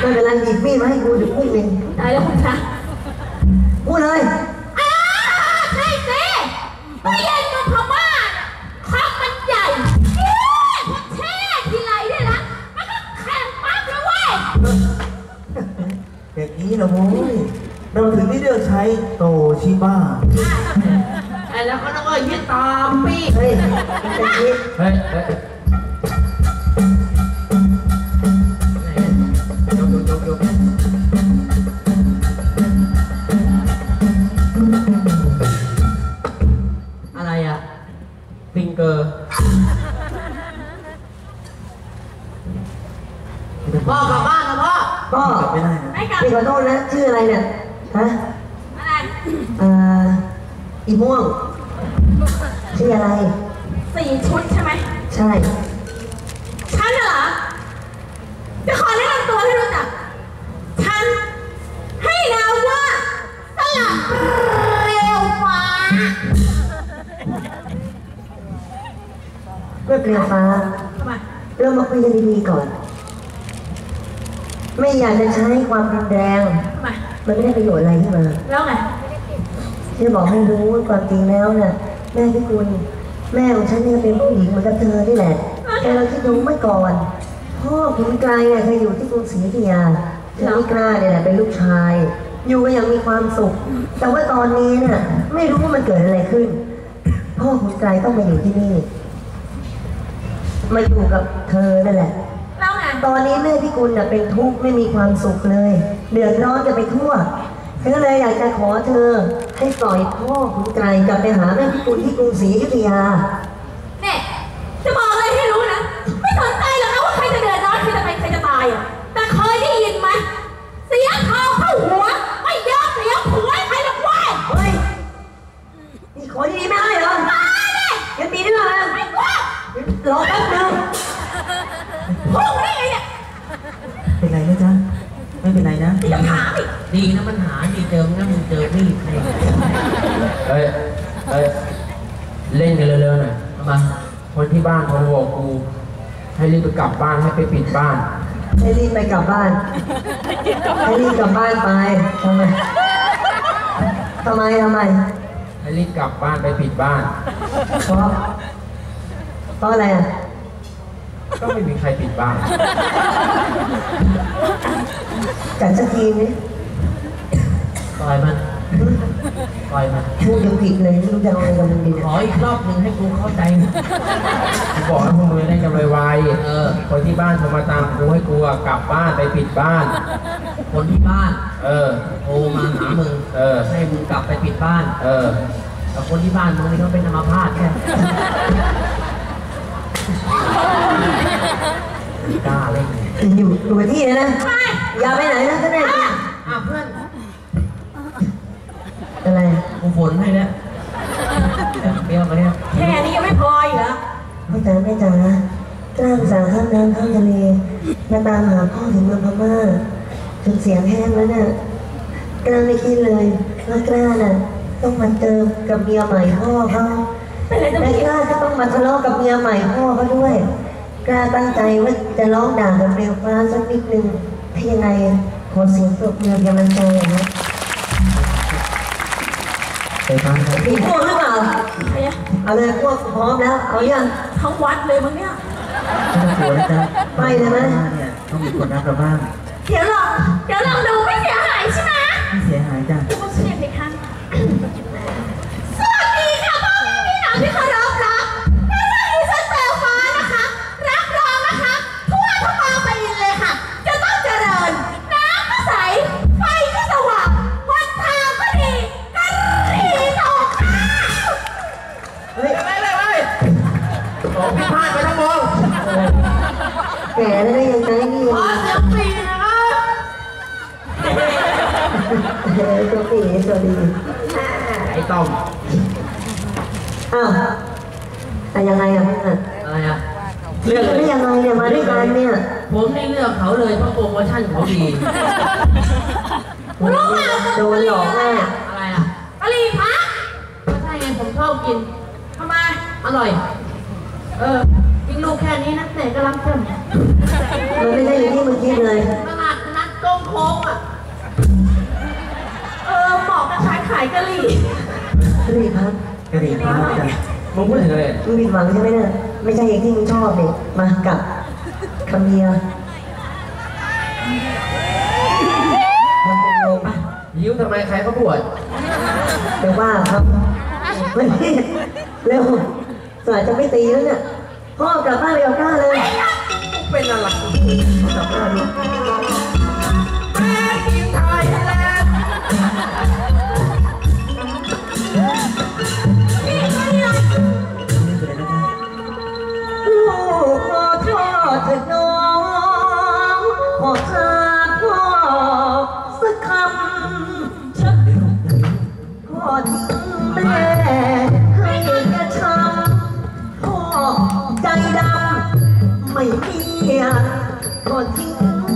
ไม่เป็นไรหยิบมีดมาให้กูเดี๋ยวพูดเองตายแล้วคุณคะพูดเลยอ้าใช่สิตู้เย็นกับพม่าน่ะข้าวมันใหญ่เย้พอแช่ทีไรเนี่ยนะมันก็แข็งปั๊บเลยเว้ยอย่างนี้นะโว้ยเราถึงได้เลือกใช้โตชิบ้าไอ้แล้วก็ต้องว่ายึดตามปีเฮ้ยเป็นคิดเฮ้ยเฮ้ยย ม่วง ชื่ออะไร สี่ชุดใช่ไหม ใช่ ฉันน่ะเหรอ จะขอแนะนำตัวให้รู้จัก ฉัน ให้นามว่าสลับเร็วฟ้าเพื่อเปลี่ยนฟ้า ทำไม เรามาคุยกันดีๆก่อน ไม่อยากจะใช้ความรุนแรง ทำไม มันไม่ได้ประโยชน์อะไรขึ้นมา แล้วไง จะบอกให้รู้ว่าความจริงแล้วน่ะแม่พี่คุณแม่ของฉันเนี่ยเป็นผู้หญิงเหมือนกับเธอนี่แหละ แต่เราคิดดูเมื่อก่อน พ่อขุนไกลอะเคยอยู่ที่กรุงศรีอยุธยาเธอไม่กล้าเนี่ยแหละเป็นลูกชาย อยู่กันอย่างมีความสุข แต่ว่าตอนนี้น่ะไม่รู้ว่ามันเกิดอะไรขึ้น พ่อขุนไกลต้องมาอยู่ที่นี่ มาอยู่กับเธอนั่นแหละ แล้วไงตอนนี้แม่พี่กุลน่ะเป็นทุกข์ไม่มีความสุขเลย เดือดร้อนจะไปทั่ว ฉันก็เลยอยากจะขอเธอให้ปล่อยพ่อคุณไกลกลับไปหาแม่พี่กุลที่กรุงศรีอยุธยาเนี่ยจะบอกอะไรให้รู้นะ ไม่สนใจหรอกนะว่าใครจะเดือดร้อนใครจะเป็นใครจะตายอะ แต่เคยได้ยินไหมเสียทองเข้าหัว ไม่ยอมเสียผัวให้ใครละเว้ยเฮ้ยนี่ขอดีๆไม่ได้เหรอตายเลยยังมีด้วยเหรอไม่กลัวรอแป๊บนึง พุ่งได้ไงเนี่ย เป็นไรนะจ๊ะ ไม่เป็นไรนะที่จะถามอีกดีนะมันหาดีเจองั้นมึงเจอพี่เฮ้ยเฮ้ยเล่นกันเร็วๆหน่อยมาคนที่บ้านโทรบอกกู ให้รีบไปกลับบ้านให้ไปปิดบ้าน ให้รีบไปกลับบ้าน ให้รีบกลับบ้านไปทำไมทำไมทำไม ให้รีบกลับบ้านไปปิดบ้าน เพราะเพราะอะไรอะก็ไม่มีใครปิดบ้าน จัดสักทีนี้ปล่อยมันปล่อยมันพูดยังผิดเลยไม่รู้จะเอาอะไรกับมึงดีขเนี่ยออีกรอบหนึ่งให้กูเข้าใจหน่อยกูบอกให้พวกมึงได้กันไวๆเออ คนที่บ้านโทรมาตามกูให้กูอะกลับบ้านไปปิดบ้าน คนที่บ้าน เออ โทรมาหามึงเออ ให้มึงกลับไปปิดบ้าน เออแต่คนที่บ้านมึงนี่เขาเป็นอัมพาตแค่กล้าเล่นอยู่อยู่กับที่นะนะไป อย่าไปไหนนะท่านแน่อะเพื่อน อะไรกูฝนให้แล้วเบี้ยวมาเนี่ยแค่นี้ยังไม่พออีกเหรอพ่อจ๋าแม่จ๋ากล้าภาษาข้ามน้ำข้ามทะเลมาตามหาพ่อถึงเมืองพม่าจนเสียงแห้งแล้วเนี่ยกล้าไม่คิดเลยว่ากล้าน่ะต้องมาเจอกับเมียใหม่พ่อเขาเป็นไรจะและมีกล้าก็ต้องมาทะเลาะกับเมียใหม่พ่อเขาด้วย กล้าตั้งใจว่าจะร้องด่ากับเร็วฟ้าสักนิดนึง ถ้ายังไงขอเสียงปรบมือกำลังใจหน่อยนะไปฟังครับมีพวกหรือเปล่าใครอะเอาเลยพวกพร้อมแล้ว เอายังทั้งวัดเลยมึงเนี่ยไม่ต้องกลัวนะจ๊ะไปเลยไหมเนี่ยต้องมีคนรับเราบ้าง เดี๋ยวลองเดี๋ยวลองดูไม่เสียหายใช่ไหมไม่เสียหายจ้ะทุกคนเชียร์เพคะ ไอ้ต้อมอ้าวแต่ยังไงอะมึงอะอะไรอะเลืเลืออกกได้ยังไงเนี่ยมาด้วยกันเนี่ยผมไม่เลือกเขาเลยเพราะโปรโมชั่นเขาดีโดนหลอกแน่อะไรอะกรีพักก็ใช่ไงผมชอบกินทำไมอร่อย เออยิงลูกแค่นี้นะแต่กำลังเพิ่มมันไม่ได้อย่างที่มึงคิดเลย ตลาดนัดกงโค้งอะายขายกะหรี่รีบครับกระดิ่งพัดจ้ะมึงพูดถึงอะไรมึงผิดหวังใช่ไหมเนี่ยไม่ใช่อย่างที่มึงชอบนี่มากับคำเมียทำเป็นงงยิ้วทำไมใครเขาบวชเดี๋ยวว่าครับวันนี้เร็วสายจะไม่ตีแล้วเนี่ยพ่อกลับบ้านไปเอาก้าเลย เป็นอะไรกลับบ้าน พ่อทิ้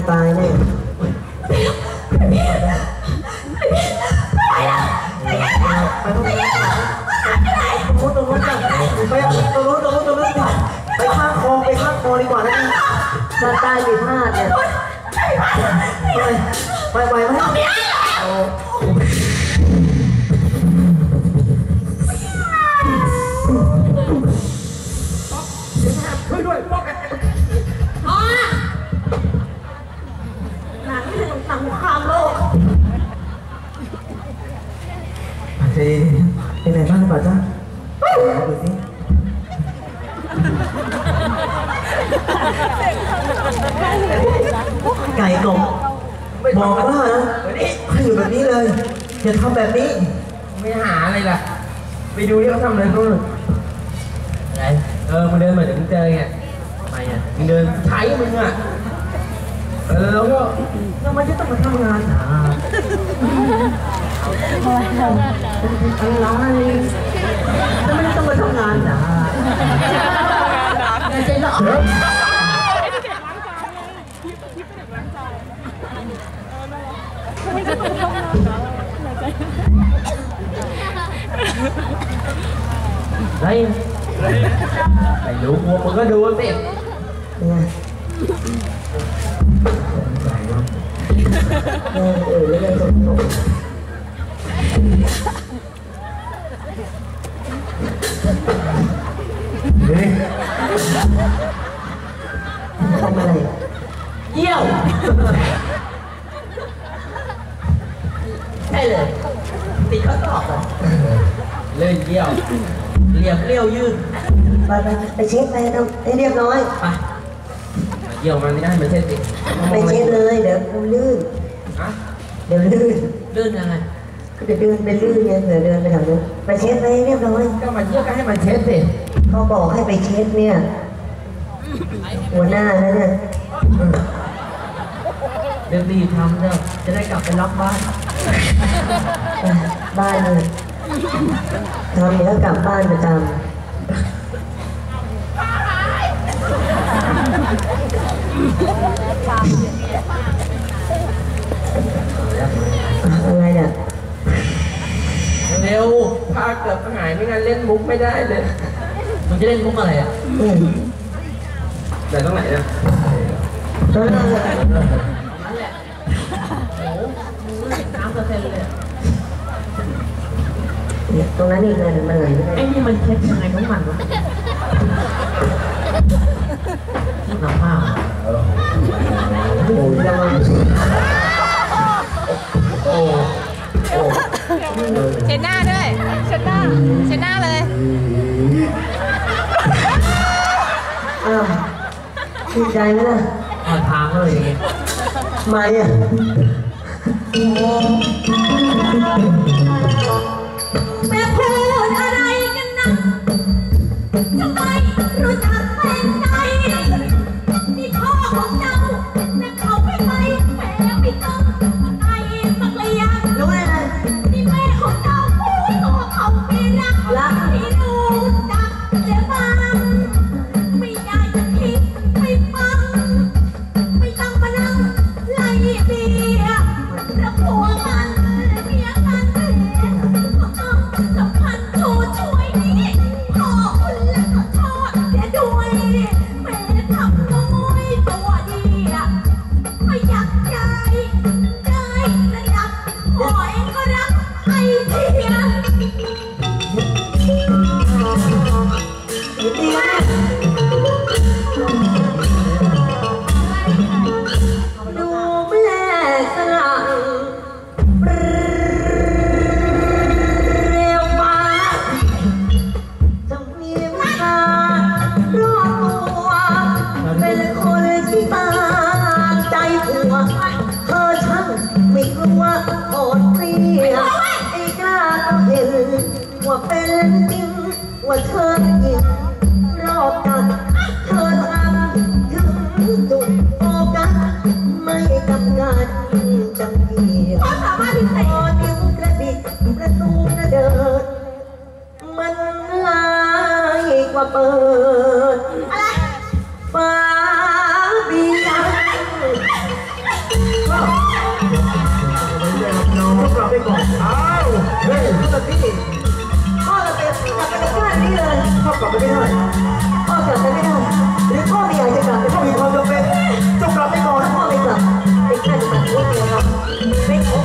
ช้ำในตายแน่ไปตรงนู้นตรงนู้นจ้ะไปตรงนู้นตรงนู้นตรงนู้นดีกว่าไปข้างคลองไปข้างคลองดีกว่านะถ้าใต้ผิดพลาดเนี่ยไปไปไป ไม่หาอะไรล่ะ ไปดูที่เขาทำอะไรก็ไหนเออมึงเดินมาเดี๋ยวมึงเจอไงทำไมอะมึงเดินใช้มึงอะ เออแล้วก็ทำไมจะต้องมาทำงานหาอะไรทำไมต้องมาทำงานหาใจร้อน ไรไม่รู้พวกมึงก็ดูสิเนี่ยเออเออ เรื่องตกตกเฮ้ยทำอะไรเยี่ยวใช่เลยติดข้อสอบเหรอเล่นเยี่ยวเหลี่ยมเลี้ยวยืดไปไปไปเช็ดไปทำให้เรียบร้อย ไปเยี่ยวมันไม่ได้มันเช่นสิไปเช็ดเลยเดี๋ยวมันลื่นฮะเดี๋ยวลื่นลื่นยังไงก็จะเดินไปลื่นไงเผื่อเดินไปแถวนู้นไปเช็ดไปให้เรียบร้อยก็มันเยี่ยวก็ให้มันเช็ดสิเขาบอกให้ไปเช็ดเนี่ย หัวหน้านั่นน่ะเดี๋ยวรีบทำเด้อจะได้กลับไปล็อกบ้านไปบ้านเลย ทำเดี๋ยวก็กลับบ้านประจำอะไรเนี่ย เร็วพาเกือบหายไม่งั้นเล่นมุกไม่ได้เลยมึงจะเล่นมุกอะไรอะอืมแต่ต้องไหนนะเออนั่นแหละโอ้โหมึงน้ำกระเซ็นเลยอะ เนี่ยตรงนั้นอีกเลยเดี๋ยวมันไหลไปไอ้นี่มันเช็ดยังไงของมันวะที่หนักมากอะระวังโอ้โอ้เช็ดหน้าด้วยเช็ดหน้าเช็ดหน้าเลยอ้าวชื่นใจไหมล่ะเอาทางเลยอย่างงี้มาอะแท ไม่กลัวโอดเปรียไอ้กล้าก็ เห็นว่าเป็นจริง ว่าเธอหยิงรอบกัดเธอทำถึงจุดโฟกัสไม่จำกัดจำเกียพ่อสามารถพิเศพอษนิ้วกระดิกประตูกระเดิด มันลายกว่าเปิดอะไรฟ้าบีบ น้องกลับไปก่อนอ้า เฮ้ยพี่พ่อเราเป็นกลับไปในบ้านนี้เลยพ่อกลับไปไม่ได้พ่อกลับไปไม่ได้หรือพ่อไม่อยากจะกลับไปพ่อมีมีความจำเป็นต้องกลับไปก่อนพ่อไม่กลับเป็นแค่จะมาพูดเดียวครับเป็นขอ